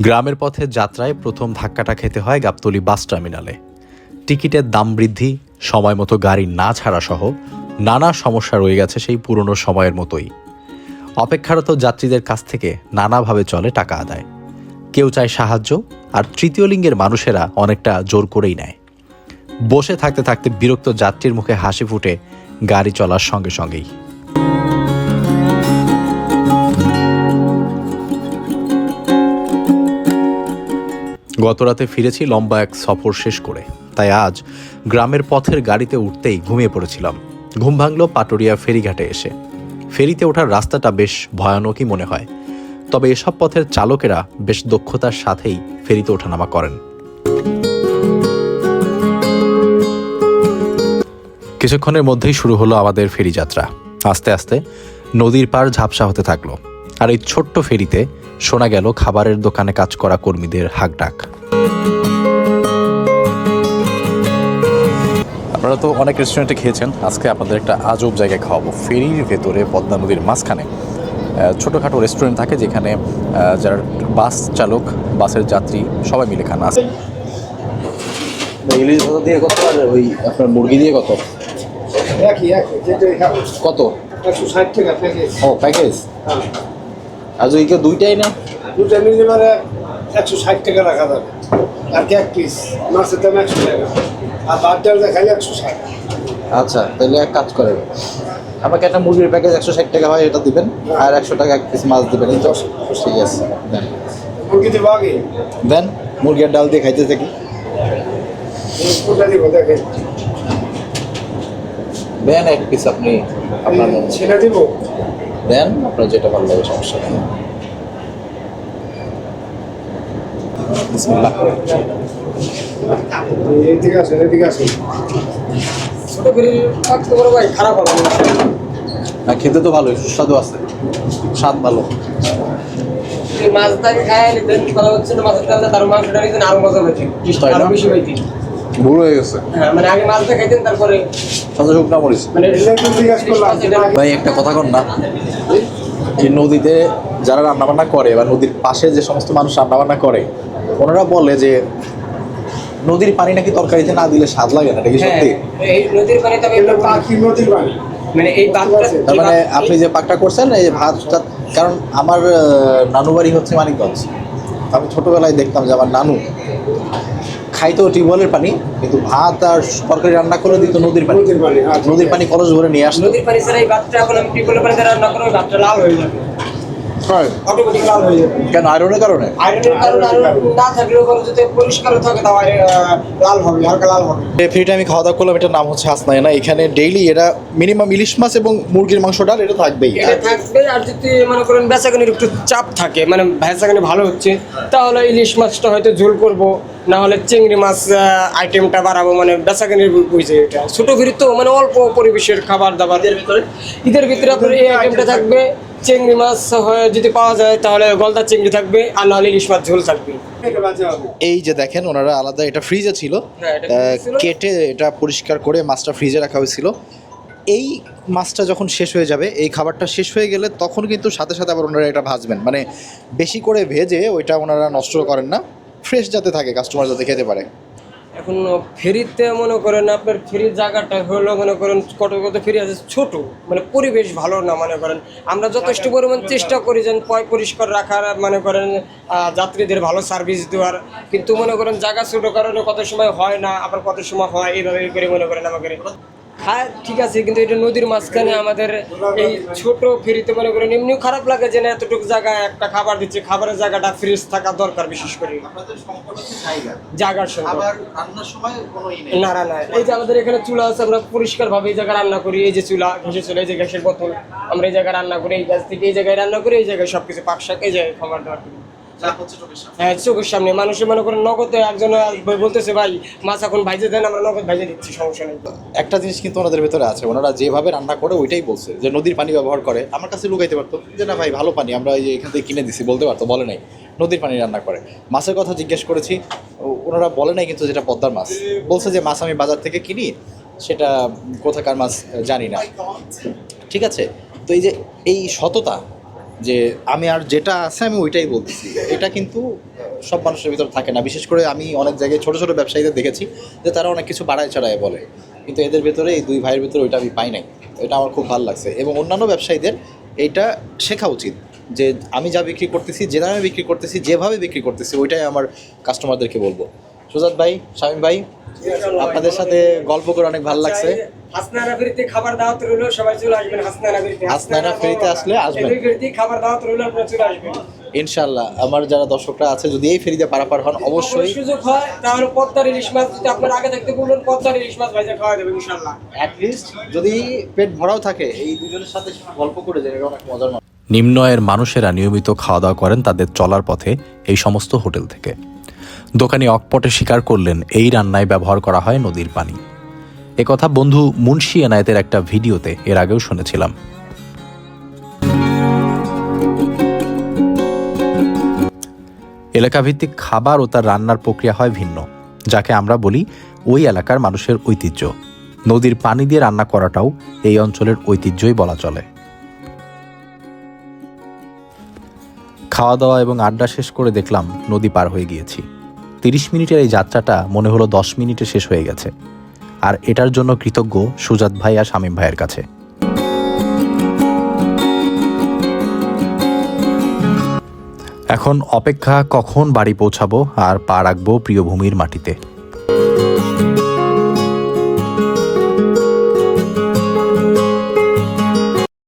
গ্রামের পথে যাত্রায় প্রথম ধাক্কাটা খেতে হয় গাবতলী বাস টার্মিনালে। টিকিটের দাম বৃদ্ধি, সময় মতো গাড়ি না ছাড়া সহ নানা সমস্যা রয়ে গেছে সেই পুরনো সময়ের মতোই। অপেক্ষারত যাত্রীদের কাছ থেকে নানাভাবে চলে টাকা আদায়। কেউ চায় সাহায্য, আর তৃতীয় লিঙ্গের মানুষেরা অনেকটা জোর করেই নেয়। বসে থাকতে থাকতে বিরক্ত যাত্রীর মুখে হাসি ফুটে গাড়ি চলার সঙ্গে সঙ্গেই। গতরাতে ফিরেছি লম্বা এক সফর শেষ করে। তাই আজ গ্রামের পথের গাড়িতে উঠতেই ঘুমিয়ে পড়েছিলাম। ঘুম ভাঙল পাটুরিয়া ফেরিঘাটে এসে। ফেরিতে ওঠার রাস্তাটা বেশ ভয়ানকই মনে হয়। তবে এসব পথের চালকেরা বেশ দক্ষতার সাথেই ফেরিতে ওঠানামা করেন। কিছুক্ষণের মধ্যেই শুরু হলো আমাদের ফেরি যাত্রা। আস্তে আস্তে নদীর পার ঝাপসা হতে থাকল। আর এই ছোট্ট ফেরিতে শোনা গেল খাবারের দোকানে কাজ করা কর্মীদের হাকডাক। আপনারা তো অনেক রেস্টুরেন্টে খেয়েছেন আজকে আপনাদের একটা আজব জায়গায় খাওয়াবো। ফেরির ভেতরে পদ্মা নদীর মাঝখানে ছোটোখাটো রেস্টুরেন্ট থাকে যেখানে যারা বাস চালক বাসের যাত্রী সবাই মিলে খান। আছে ইলিশ ভাজা দিয়ে কত আর ওই আপনার মুরগি দিয়ে কত? কত? একশো ষাট টাকা প্যাকেজ ও প্যাকেজ আর ওই কেউ দুইটাই না দুটা মিলে মানে একশো ষাট টাকা রাখা যাবে। আর কি এক পিস মাছের দাম একশো টাকা। আর ভাত ডালটা খালি একশো ষাট। আচ্ছা তাহলে এক কাজ করেন। আমাকে একটা মুরগির প্যাকেজ একশো ষাট টাকা হয় এটা দিবেন আর একশো টাকা এক পিস মাছ দিবেন এই তো। ঠিক আছে দেন। মুরগি দেবো আগে? দেন মুরগি আর ডাল দিয়ে খাইতে থাকি দেন এক পিস আপনি আপনার। ছেলে দিব? দেন আপনার যেটা ভালো লাগে সমস্যা নেই। খেতে তো ভালোই সুস্বাদু আছে। স্বাদ ভালো। মাছটাকে খায় নিতেন কথা হচ্ছে না মাছের তেলটা তার মাংসটা নিতেন আরও মজা হয়েছে। তাই আরও বেশি হয়েছে। ভুল হয়ে গেছে। হ্যাঁ মানে আগে মাছটা খাইতেন তারপরে সাথে শুকনা মরিচ। মানে ভাই একটা কথা কন না। এই নদীতে যারা রান্নাবান্না করে বা নদীর পাশে যে সমস্ত মানুষ রান্নাবান্না করে ওনারা বলে যে নদীর পানি নাকি তরকারিতে না দিলে স্বাদ লাগে না এটা কি হ্যাঁ সত্যি? এই নদীর আমি এটা পাখি নদীর পানি। মানে এই মানে আপনি যে পাকটা করছেন এই ভাতটা কারণ আমার নানু বাড়ি হচ্ছে মানিকগঞ্জ। আমি ছোটবেলায় দেখতাম যে আমার নানু খাইতো টিউবওয়েলের পানি কিন্তু ভাত আর তরকারি রান্না করে দিত নদীর পানি। নদীর পানি। নদীর পানি কলস ভরে নিয়ে আসতো। নদীর পানি ছাড়া এই ভাতটা এখন আমি টিউবওয়েলের পানিতে রান্না করে ভাতটা লাল হয়ে যাবে। অটোমেটিক লাল হয়ে যাবে। কেন আয়রনের কারণে? আয়রনের কারণে না থাকলেও পরে যদি পরিষ্কার থাকে তাও লাল হবে হালকা লাল হবে। ফ্রি টাইমে খাওয়া দাওয়া করলাম এটার নাম হচ্ছে হাসনায়না এখানে ডেইলি এরা মিনিমাম ইলিশ মাছ এবং মুরগির মাংস ডাল এটা থাকবেই। এটা থাকবে আর যদি মনে করেন বেচাকানির একটু চাপ থাকে মানে বেচাকানি ভালো হচ্ছে তাহলে ইলিশ মাছটা হয়তো ঝোল করব না হলে চিংড়ি মাছ আইটেমটা বাড়াবো মানে বেচাকানির বুঝছে এটা। ছোটো ফিরি তো মানে অল্প পরিবেশের খাবার দাবার ঈদের ভিতরে আপনার এই আইটেমটা থাকবে চিংড়ি মাছ হয় যদি পাওয়া যায় তাহলে গলদা চিংড়ি থাকবে আর নাহলে ইলিশ মাছ ঝোল থাকবে। এই যে দেখেন ওনারা আলাদা এটা ফ্রিজে হ্যাঁ, ফ্রিজে ছিল। কেটে এটা পরিষ্কার করে মাছটা ফ্রিজে রাখা হয়েছিল। এই মাছটা যখন শেষ হয়ে যাবে এই খাবারটা শেষ হয়ে গেলে তখন কিন্তু সাথে সাথে আবার ওনারা এটা ভাজবেন। মানে বেশি করে ভেজে ওইটা ওনারা নষ্ট করেন না। ফ্রেশ যাতে থাকে কাস্টমার যাতে খেতে পারে। এখন ফেরিতে মনে করেন আপনার ফেরির জায়গাটা হলো মনে করেন কত কত ফেরি আছে ছোট মানে পরিবেশ ভালো না মনে করেন। আমরা যথেষ্ট পরিমাণ চেষ্টা করি যেন পয় পরিষ্কার রাখার মনে করেন আহ, যাত্রীদের ভালো সার্ভিস দেওয়ার। কিন্তু মনে করেন জায়গা ছোটো কারণে কত সময় হয় না আবার কত সময় হয় এইভাবে করে মনে করেন আমাকে খায় ঠিক আছে কিন্তু এটা নদীর মাঝখানে আমাদের এই ছোট ফেরিতে মনে করেন এমনিও খারাপ লাগে যে না এতটুকু জায়গায় একটা খাবার দিচ্ছে খাবারের জায়গাটা ফ্রেশ থাকা দরকার বিশেষ করে। জায়গার সঙ্গে সময় না না না এই যে আমাদের এখানে চুলা আছে আমরা পরিষ্কার ভাবে এই জায়গায় রান্না করি এই যে চুলা ঘেসে চুলা এই যে গ্যাসের বোতল আমরা এই জায়গায় রান্না করি এই গ্যাস থেকে এই জায়গায় রান্না করি এই জায়গায় সবকিছু পাক শাক এই জায়গায় খাবার দাবার হ্যাঁ চোখের সামনে। মানুষের মনে করেন নগদে একজন বলতেছে ভাই মাছ এখন ভাইজে দেন আমরা নগদ ভাইজে দিচ্ছি সমস্যা নেই। একটা জিনিস কিন্তু ওনাদের ভেতরে আছে। ওনারা যেভাবে রান্না করে ওইটাই বলছে যে নদীর পানি ব্যবহার করে। আমার কাছে লুকাইতে পারতো যে না ভাই ভালো পানি আমরা এই এখান থেকে কিনে দিছি। বলতে পারতো বলে নাই। নদীর পানি রান্না করে। মাছের কথা জিজ্ঞেস করেছি ওনারা বলে নাই কিন্তু যেটা পদ্মার মাছ। বলছে যে মাছ আমি বাজার থেকে কিনি সেটা কোথাকার মাছ জানি না। ঠিক আছে? তো এই যে এই সততা যে আমি আর যেটা আছে আমি ওইটাই বলতেছি। এটা কিন্তু সব মানুষের ভিতর থাকে না। বিশেষ করে আমি অনেক জায়গায় ছোটো ছোটো ব্যবসায়ীদের দেখেছি যে তারা অনেক কিছু বাড়ায় চড়ায় বলে। কিন্তু এদের ভেতরে, এই দুই ভাইয়ের ভিতরে ওইটা আমি পাই নাই। এটা আমার খুব ভালো লাগছে। এবং অন্যান্য ব্যবসায়ীদের এইটা শেখা উচিত যে আমি যা বিক্রি করতেছি যে বিক্রি করতেছি, যেভাবে বিক্রি করতেছি, ওইটাই আমার কাস্টমারদেরকে বলব। সুজাত ভাই শামীম ভাই আপনাদের সাথে গল্প করে অনেক ভালো লাগছে। হাসনানা ফেরিতে খাবার দাওয়াত রইল সবাই চলে আসবেন হাসনানা ফেরিতে হাসনাইনা ফেরিতে আসলে আসবেন। এই খাবার দাওয়াত রইল আপনারা চলে আসবেন। ইনশাল্লাহ আমার যারা দর্শকরা আছে যদি এই ফেরিতে পারাপার হন অবশ্যই সুযোগ হয় তাহলে পদ্মার ইলিশ মাছ যদি আপনার আগে থাকতে বলবেন পদ্মার ইলিশ মাছ ভাইজা খাওয়া দেবে ইনশাল্লাহ অ্যাটলিস্ট যদি পেট ভরাও থাকে এই দুজনের সাথে গল্প করে যায় অনেক মজার নিম্ন আয়ের মানুষেরা নিয়মিত খাওয়া দাওয়া করেন তাদের চলার পথে এই সমস্ত হোটেল থেকে। দোকানি অকপটে স্বীকার করলেন, এই রান্নায় ব্যবহার করা হয় নদীর পানি। একথা বন্ধু মুন্সি এনায়েতের একটা ভিডিওতে এর আগেও শুনেছিলাম। এলাকাভিত্তিক খাবার ও তার রান্নার প্রক্রিয়া হয় ভিন্ন, যাকে আমরা বলি ওই এলাকার মানুষের ঐতিহ্য। নদীর পানি দিয়ে রান্না করাটাও এই অঞ্চলের ঐতিহ্যই বলা চলে। খাওয়া দাওয়া এবং আড্ডা শেষ করে দেখলাম নদী পার হয়ে গিয়েছি। তিরিশ মিনিটের এই যাত্রাটা মনে হলো দশ মিনিটে শেষ হয়ে গেছে। আর এটার জন্য কৃতজ্ঞ সুজাত ভাই আর শামীম ভাইয়ের কাছে। এখন অপেক্ষা কখন বাড়ি পৌঁছাবো আর পা রাখব প্রিয়ভূমির মাটিতে।